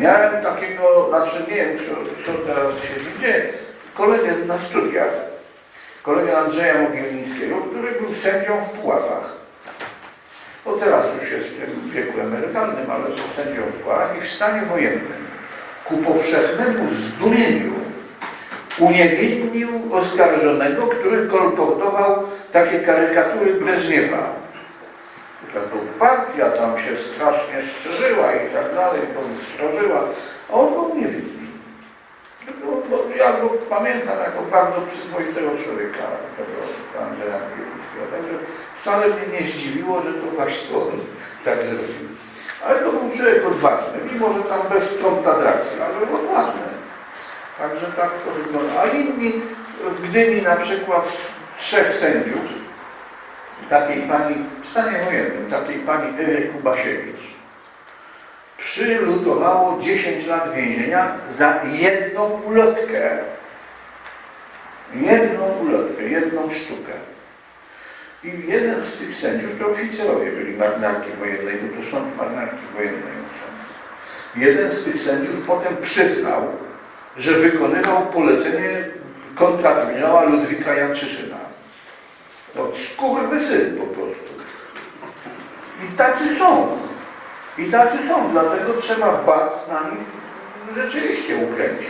Miałem takiego, znaczy nie wiem, co, co teraz się dzieje, kolegę na studiach, kolegę Andrzeja Mogielnickiego, który był sędzią w Puławach. No teraz już jest w tym wieku emerytalnym, ale był sędzią w Puławach i w stanie wojennym ku powszechnemu zdumieniu uniewinnił oskarżonego, który kolportował takie karykatury Breżniewa. Ta to partia tam się strasznie strzeżyła i tak dalej, strzeżyła. A on. No, no, ja go pamiętam jako bardzo przyzwoitego człowieka, tego Andrzeja Bielińskiego. Także wcale mnie nie zdziwiło, że to właśnie on tak zrobił. Ale to był człowiek odważny, mimo że tam bez kontadracji, ale był odważny. Także tak to wygląda. A inni w Gdyni na przykład trzech sędziów, takiej pani, w stanie wojennym, takiej pani Ewy Kubasiewicz, przylutowało 10 lat więzienia za jedną ulotkę. Jedną ulotkę, jedną sztukę. I jeden z tych sędziów to oficerowie byli marynarki wojennej, bo to są marynarki wojennej. Jeden z tych sędziów potem przyznał, że wykonywał polecenie kontradmirała Ludwika Janczyszyna. No skurwysyn po prostu. I tacy są. I tacy są, dlatego trzeba bat na nich rzeczywiście ukręcić.